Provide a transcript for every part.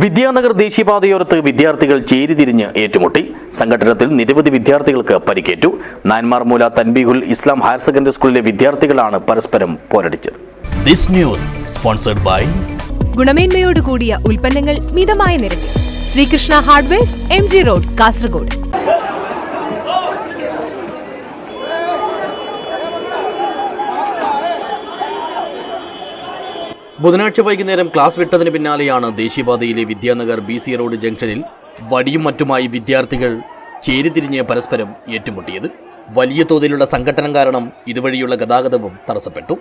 വിദ്യാനഗർ ദേശീയപാതയോരത്ത് വിദ്യാർത്ഥികൾ ചേരിതിരിഞ്ഞ് ഏറ്റുമുട്ടി. സംഘടനത്തിൽ നിരവധി വിദ്യാർത്ഥികൾക്ക് പരിക്കേറ്റു. നാൻമാർമൂല തൻബീഹുൽ ഇസ്ലാം ഹയർ സെക്കൻഡറി സ്കൂളിലെ വിദ്യാർത്ഥികളാണ് പരസ്പരം പോരടിച്ചത്. This news sponsored by ഗുണമേന്മയോട് കൂടിയ ഉൽപ്പന്നങ്ങൾ മിതമായ നിരക്കിൽ. Srikrishna hardware M G road Kasaragod. ബുധനാഴ്ച വൈകുന്നേരം ക്ലാസ് വിട്ടതിന് പിന്നാലെയാണ് ദേശീയപാതയിലെ വിദ്യാനഗർ ബി സി റോഡ് ജംഗ്ഷനിൽ വടിയും മറ്റുമായി വിദ്യാർത്ഥികൾ ചേരിതിരിഞ്ഞ് പരസ്പരം ഏറ്റുമുട്ടിയത്. വലിയ തോതിലുള്ള സംഘട്ടനം കാരണം ഇതുവഴിയുള്ള ഗതാഗതവും തടസ്സപ്പെട്ടു.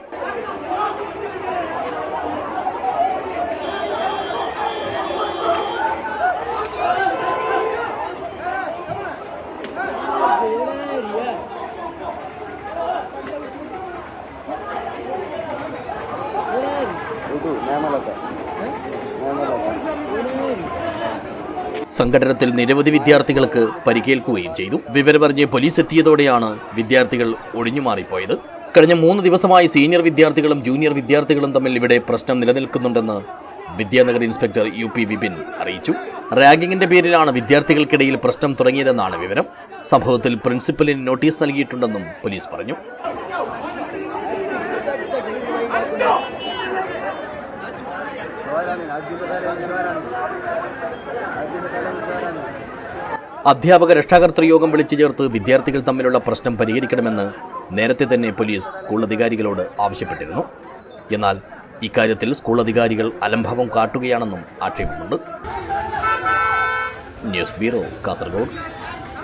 സംഘടനത്തിൽ നിരവധി വിദ്യാർത്ഥികൾക്ക് പരിക്കേൽക്കുകയും ചെയ്തു. വിവരമറിഞ്ഞ് പോലീസ് എത്തിയതോടെയാണ് വിദ്യാർത്ഥികൾ ഒഴിഞ്ഞുമാറിപ്പോയത് കഴിഞ്ഞ മൂന്ന് ദിവസമായി സീനിയർ വിദ്യാർത്ഥികളും ജൂനിയർ വിദ്യാർത്ഥികളും തമ്മിൽ ഇവിടെ പ്രശ്നം നിലനിൽക്കുന്നുണ്ടെന്ന് Vidyanagar inspector U P Vipin അറിയിച്ചു. റാഗിങ്ങിന്റെ പേരിലാണ് വിദ്യാർത്ഥികൾക്കിടയിൽ പ്രശ്നം തുടങ്ങിയതെന്നാണ് വിവരം. സംഭവത്തിൽ പ്രിൻസിപ്പലിന് നോട്ടീസ് നൽകിയിട്ടുണ്ടെന്നും പോലീസ് പറഞ്ഞു. അധ്യാപക രക്ഷാകർത്തൃ യോഗം വിളിച്ചു ചേർത്ത് വിദ്യാർത്ഥികൾ തമ്മിലുള്ള പ്രശ്നം പരിഹരിക്കണമെന്ന് നേരത്തെ തന്നെ പോലീസ് സ്കൂൾ അധികാരികളോട് ആവശ്യപ്പെട്ടിരുന്നു. എന്നാൽ ഇക്കാര്യത്തിൽ സ്കൂൾ അധികാരികൾ അലംഭാവം കാട്ടുകയാണെന്നും ആക്ഷേപമുണ്ട്. News bureau Kasaragod.